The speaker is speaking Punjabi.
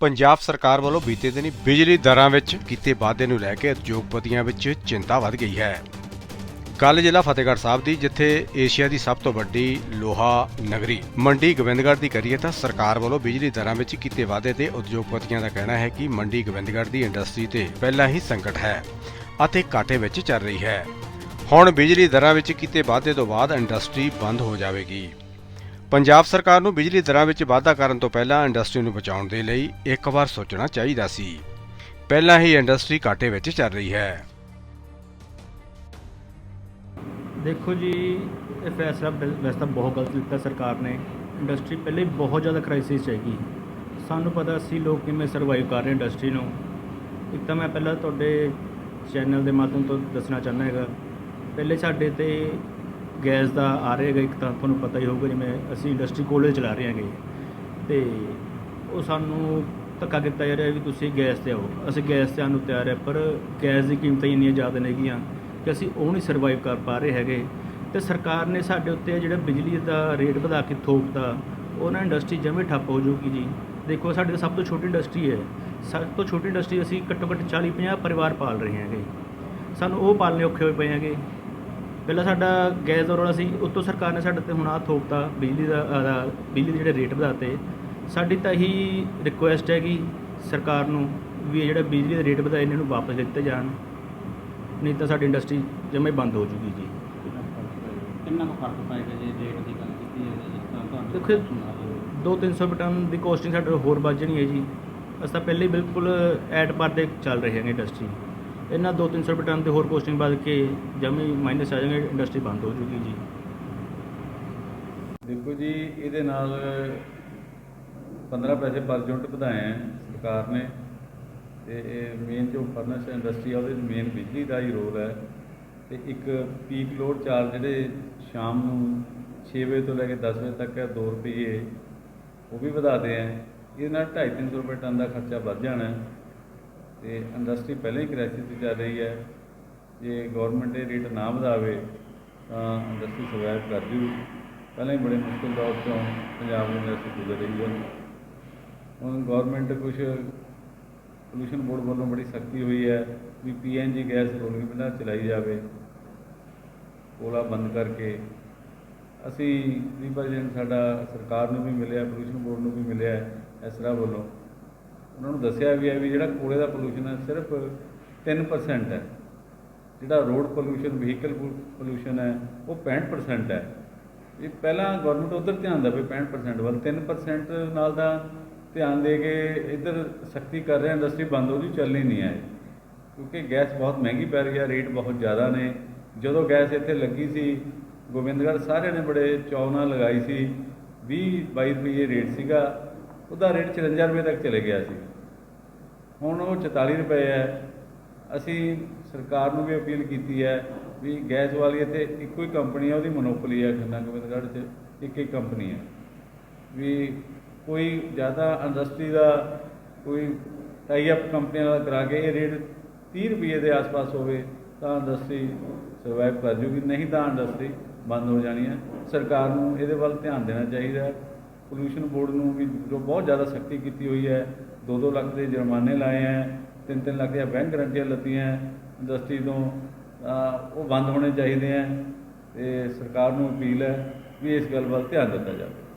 ਪੰਜਾਬ ਸਰਕਾਰ ਵੱਲੋਂ ਬੀਤੇ ਦਿਨੀ ਬਿਜਲੀ ਦਰਾਂ ਵਿੱਚ ਕੀਤੇ ਵਾਧੇ ਨੂੰ ਲੈ ਕੇ ਉਦਯੋਗਪਤੀਆਂ ਵਿੱਚ ਚਿੰਤਾ ਵੱਧ ਗਈ ਹੈ। ਕੱਲ ਜ਼ਿਲ੍ਹਾ ਫਤਿਹਗੜ੍ਹ ਸਾਹਿਬ ਦੀ, ਜਿੱਥੇ ਏਸ਼ੀਆ ਦੀ ਸਭ ਤੋਂ ਵੱਡੀ ਲੋਹਾ ਨਗਰੀ ਮੰਡੀ ਗੋਬਿੰਦਗੜ੍ਹ ਦੀ ਕਰੀਏ ਤਾਂ ਸਰਕਾਰ ਵੱਲੋਂ ਬਿਜਲੀ ਦਰਾਂ ਵਿੱਚ ਕੀਤੇ ਵਾਧੇ ਤੇ ਉਦਯੋਗਪਤੀਆਂ ਦਾ ਕਹਿਣਾ ਹੈ ਕਿ ਮੰਡੀ ਗੋਬਿੰਦਗੜ੍ਹ ਦੀ ਇੰਡਸਟਰੀ ਤੇ ਪਹਿਲਾਂ ਹੀ ਸੰਕਟ ਹੈ ਅਤੇ ਘਾਟੇ ਵਿੱਚ ਚੱਲ ਰਹੀ ਹੈ। ਹੁਣ ਬਿਜਲੀ ਦਰਾਂ ਵਿੱਚ ਕੀਤੇ ਵਾਧੇ ਤੋਂ ਬਾਅਦ ਇੰਡਸਟਰੀ ਬੰਦ ਹੋ ਜਾਵੇਗੀ। ਪੰਜਾਬ ਸਰਕਾਰ ਨੂੰ ਬਿਜਲੀ ਦਰਾਂ ਵਿੱਚ ਵਾਧਾ ਕਰਨ ਤੋਂ ਪਹਿਲਾਂ ਇੰਡਸਟਰੀ ਨੂੰ ਬਚਾਉਣ ਦੇ ਲਈ ਇੱਕ ਵਾਰ ਸੋਚਣਾ ਚਾਹੀਦਾ ਸੀ। ਪਹਿਲਾਂ ਹੀ ਇੰਡਸਟਰੀ ਘਾਟੇ ਵਿੱਚ ਚੱਲ ਰਹੀ ਹੈ। ਦੇਖੋ ਜੀ, ਇਹ ਫੈਸਲਾ ਵੈ- ਵੈਸੇ ਤਾਂ ਬਹੁਤ ਗਲਤ ਲਿੱਤਾ ਸਰਕਾਰ ਨੇ। ਇੰਡਸਟਰੀ ਪਹਿਲੇ ਹੀ ਬਹੁਤ ਜ਼ਿਆਦਾ ਕ੍ਰਾਈਸਿਸ 'ਚ ਹੈਗੀ। ਸਾਨੂੰ ਪਤਾ ਸੀ ਲੋਕ ਕਿਵੇਂ ਸਰਵਾਈਵ ਕਰ ਰਹੇ ਇੰਡਸਟਰੀ ਨੂੰ। ਇੱਕ ਤਾਂ ਮੈਂ ਪਹਿਲਾਂ ਤੁਹਾਡੇ ਚੈਨਲ ਦੇ ਮਾਧਿਅਮ ਤੋਂ ਦੱਸਣਾ ਚਾਹੁੰਦਾ ਹੈਗਾ। ਪਹਿਲੇ ਸਾਡੇ ਤੇ ਗੈਸ ਦਾ ਆ ਰਿਹਾ ਹੈਗਾ, ਇੱਕ ਤਾਂ ਤੁਹਾਨੂੰ ਪਤਾ ਹੀ ਹੋਊਗਾ ਜਿਵੇਂ ਅਸੀਂ ਇੰਡਸਟਰੀ ਕੋਲੇ ਚਲਾ ਰਹੇ ਹਾਂਗੇ। ਤੇ ਉਹ ਸਾਨੂੰ ਧੱਕਾ ਕੀਤਾ ਜਾ ਰਿਹਾ ਵੀ ਤੁਸੀਂ ਗੈਸ ਤੇ ਆਓ। ਅਸੀਂ ਗੈਸ ਤੇ ਆਉਣ ਨੂੰ ਤਿਆਰ ਹੈ, ਪਰ ਗੈਸ ਦੀ ਕੀਮਤਾਂ ਇੰਨੀਆਂ ਜ਼ਿਆਦਾ ਨੇਗੀਆਂ ਕਿ ਅਸੀਂ ਉਹ ਨਹੀਂ ਸਰਵਾਈਵ ਕਰ ਪਾ ਰਹੇ ਹੈਗੇ। ਤੇ ਸਰਕਾਰ ਨੇ ਸਾਡੇ ਉੱਤੇ ਜਿਹੜਾ ਬਿਜਲੀ ਦਾ ਰੇਟ ਵਧਾ ਕੇ ਥੋਪਤਾ, ਉਹ ਨਾ ਇੰਡਸਟਰੀ ਜਮੇ ਠੱਪ ਹੋ ਜਾਊਗੀ ਜੀ। ਦੇਖੋ, ਸਾਡੇ ਸਭ ਤੋਂ ਛੋਟੀ ਇੰਡਸਟਰੀ ਹੈ। ਸਭ ਤੋਂ ਛੋਟੀ ਇੰਡਸਟਰੀ ਅਸੀਂ ਘੱਟੋ ਘੱਟ 40 50 ਪਰਿਵਾਰ ਪਾਲ ਰਹੇ ਹੈਗੇ। ਸਾਨੂੰ ਉਹ ਪਾਲਣੇ ਔਖੇ ਹੋਏ ਪਏ ਹੈਗੇ। ਪਹਿਲਾਂ ਸਾਡਾ ਗੈਸ ਦਾ ਰੋਲਾ ਸੀ ਉੱਤੋਂ ਸਰਕਾਰ ਨੇ ਸਾਡੇ ਤੇ ਹੁਣ ਆ ਥੋਪਤਾ ਬਿਜਲੀ ਦਾ ਬਿਜਲੀ ਦੇ ਜਿਹੜੇ ਰੇਟ ਵਧਾਤੇ ਸਾਡੀ ਤਾਂ ਇਹੀ ਰਿਕੁਐਸਟ ਹੈਗੀ ਸਰਕਾਰ ਨੂੰ ਵੀ ਇਹ ਜਿਹੜਾ ਬਿਜਲੀ ਦੇ ਰੇਟ ਵਧਾਏ ਇਹਨਾਂ ਨੂੰ ਵਾਪਸ ਦਿੱਤੇ ਜਾਣ। ਨਹੀਂ ਤਾਂ ਸਾਡੀ ਇੰਡਸਟਰੀ ਜਮੇ ਬੰਦ ਹੋ ਜੂਗੀ ਜੀ। ਕਿੰਨਾ ਕੁ ਫ਼ਰਕ ਪਏਗਾ ਜੇ ਰੇਟ ਦੀ ਗੱਲ ਕੀਤੀ ਹੈ ਜਿਸ ਤਰ੍ਹਾਂ ਤੁਹਾਨੂੰ ਦੇਖੋ 2-300 ਟਨ ਦੀ ਕੋਸਟਿੰਗ ਸਾਡੇ ਹੋਰ ਵੱਧ ਜਾਣੀ ਹੈ ਜੀ। ਅਸੀਂ ਤਾਂ ਪਹਿਲੇ ਹੀ ਬਿਲਕੁਲ ਐਟ ਪਰ ਦੇ ਚੱਲ ਰਹੇ ਹੈਗੇ ਇੰਡਸਟਰੀ ਇਹਨਾਂ 2-300 ਟਨ ਦੇ ਹੋਰ ਪੋਸਟਿੰਗ ਵੱਧ ਕੇ ਜਮੇ ਮਾਈਨਸ ਆ ਜਾਣਗੇ ਇੰਡਸਟਰੀ ਬੰਦ ਹੋ ਜੂਗੀ ਜੀ। ਦੇਖੋ ਜੀ, ਇਹਦੇ ਨਾਲ 15 ਪੈਸੇ ਪਰ ਯੂਨਿਟ ਵਧਾਏ ਹੈ ਸਰਕਾਰ ਨੇ। ਤੇ ਮੇਨ ਜੋ ਫਰਨੈਸ ਇੰਡਸਟਰੀ ਆ, ਉਹਦੇ ਵਿੱਚ ਮੇਨ ਬਿਜਲੀ ਦਾ ਹੀ ਰੋਲ ਹੈ। ਤੇ ਇੱਕ ਪੀਕ ਲੋਡ ਚਾਰਜ ਜਿਹੜੇ ਸ਼ਾਮ ਨੂੰ 6 ਵਜੇ ਤੋਂ ਲੈ ਕੇ 10 ਵਜੇ ਤੱਕ ਹੈ 2 ਰੁਪਏ ਉਹ ਵੀ ਵਧਾਦੇ ਹੈ। ਇਹਦੇ ਨਾਲ 2.5-300 ਰੁਪਏ ਟਨ ਦਾ ਖਰਚਾ ਵੱਧ ਜਾਣਾ ਹੈ। ਤੇ ਇੰਡਸਟਰੀ ਪਹਿਲਾਂ ਹੀ ਕ੍ਰਾਈਸਿਸ 'ਚ ਚੱਲ ਰਹੀ ਹੈ। ਜੇ ਗਵਰਨਮੈਂਟ ਇਹ ਰੇਟ ਨਾ ਵਧਾਵੇ, ਤਾਂ ਇੰਡਸਟਰੀ ਸਰਵਾਈਵ ਕਰ ਜੂ। ਪਹਿਲਾਂ ਹੀ ਬੜੇ ਮੁਸ਼ਕਿਲ ਦੌਰ ਚੋਂ ਪੰਜਾਬ ਦੀ ਇੰਡਸਟਰੀ ਗੁਜ਼ਰ ਰਹੀ ਹੈ। ਹੁਣ ਗਵਰਨਮੈਂਟ ਕੁਝ ਪੋਲੂਸ਼ਨ ਬੋਰਡ ਵੱਲੋਂ ਬੜੀ ਸਖਤੀ ਹੋਈ ਹੈ ਵੀ ਪੀਐਨਜੀ ਗੈਸ ਰੋਲਿੰਗ ਪਹਿਲਾਂ ਚਲਾਈ ਜਾਵੇ। ਕੋਲਾ ਬੰਦ ਕਰਕੇ ਅਸੀਂ ਰਿਪਰੈਜ਼ੈਂਟ ਸਾਡਾ ਸਰਕਾਰ ਨੂੰ ਵੀ ਮਿਲਿਆ ਪੋਲੂਸ਼ਨ ਬੋਰਡ ਨੂੰ ਵੀ ਮਿਲਿਆ ਐਸਰਾ ਵੱਲੋਂ। ਉਹਨਾਂ ਨੂੰ ਦੱਸਿਆ ਵੀ ਹੈ ਵੀ ਜਿਹੜਾ ਕੂੜੇ ਦਾ ਪੋਲੂਸ਼ਨ ਹੈ ਸਿਰਫ 3% ਹੈ। ਜਿਹੜਾ ਰੋਡ ਪੋਲੂਸ਼ਨ ਵਹੀਕਲ ਪੋਲੂਸ਼ਨ ਹੈ, ਉਹ 65% ਹੈ। ਇਹ ਪਹਿਲਾਂ ਗਵਰਨਮੈਂਟ ਉਧਰ ਧਿਆਨ ਦੇਵੇ 65% ਵੱਲ 3% ਨਾਲ ਦਾ ਧਿਆਨ ਦੇ ਕੇ ਇੱਧਰ ਸਖਤੀ ਕਰ ਰਿਹਾ ਇੰਡਸਟਰੀ ਬੰਦ ਹੋ ਜੂ ਚੱਲਣੀ ਨਹੀਂ ਹੈ। ਕਿਉਂਕਿ ਗੈਸ ਬਹੁਤ ਮਹਿੰਗੀ ਪੈ ਰਹੀ ਹੈ ਰੇਟ ਬਹੁਤ ਜ਼ਿਆਦਾ ਨੇ। ਜਦੋਂ ਗੈਸ ਇੱਥੇ ਲੱਗੀ ਸੀ, ਗੋਬਿੰਦਗੜ੍ਹ ਸਾਰਿਆਂ ਨੇ ਬੜੇ ਚਾਅ ਨਾਲ ਲਗਾਈ ਸੀ। 20 22 ਰੁਪਏ ਰੇਟ ਸੀਗਾ। ਉਹਦਾ ਰੇਟ 54 ਰੁਪਏ ਤੱਕ ਚਲੇ ਗਿਆ ਸੀ। ਹੁਣ ਉਹ 44 ਰੁਪਏ ਹੈ। ਅਸੀਂ ਸਰਕਾਰ ਨੂੰ ਵੀ ਅਪੀਲ ਕੀਤੀ ਹੈ ਵੀ ਗੈਸ ਵਾਲੀ ਇੱਥੇ ਇੱਕੋ ਹੀ ਕੰਪਨੀ ਹੈ, ਉਹਦੀ ਮੋਨੋਪੋਲੀ ਹੈ ਖੰਨਾ ਗੋਬਿੰਦਗੜ੍ਹ 'ਚ, ਇੱਕ ਹੀ ਕੰਪਨੀ ਹੈ। ਵੀ ਕੋਈ ਜ਼ਿਆਦਾ ਇੰਡਸਟਰੀ ਦਾ ਕੋਈ ਟਾਈ ਅਪ ਕੰਪਨੀਆਂ ਨਾਲ ਕਰਾ ਕੇ ਇਹ ਰੇਟ 30 ਰੁਪਏ ਦੇ ਆਸ-ਪਾਸ ਹੋਵੇ, ਤਾਂ ਇੰਡਸਟਰੀ ਸਰਵਾਈਵ ਕਰ ਜੂਗੀ। ਨਹੀਂ ਤਾਂ ਇੰਡਸਟਰੀ ਬੰਦ ਹੋ ਜਾਣੀ ਹੈ। ਸਰਕਾਰ ਨੂੰ ਇਹਦੇ ਵੱਲ ਧਿਆਨ ਦੇਣਾ ਚਾਹੀਦਾ ਹੈ। ਪੋਲੂਸ਼ਨ ਬੋਰਡ ਨੂੰ ਵੀ ਜੋ ਬਹੁਤ ਜ਼ਿਆਦਾ ਸਖਤੀ ਕੀਤੀ ਹੋਈ ਹੈ 2-2 ਲੱਖ ਦੇ ਜੁਰਮਾਨੇ ਲਾਏ ਹੈ 3-3 ਲੱਖ ਦੀਆਂ ਬੈਂਕ ਗਰੰਟੀਆਂ ਲੱਤੀਆਂ ਇੰਡਸਟਰੀ ਤੋਂ ਉਹ ਬੰਦ ਹੋਣੇ ਚਾਹੀਦੇ ਹੈ ਤੇ ਸਰਕਾਰ ਨੂੰ ਅਪੀਲ ਹੈ ਵੀ ਇਸ ਗੱਲ ਵੱਲ ਧਿਆਨ ਦਿੱਤਾ ਜਾਵੇ।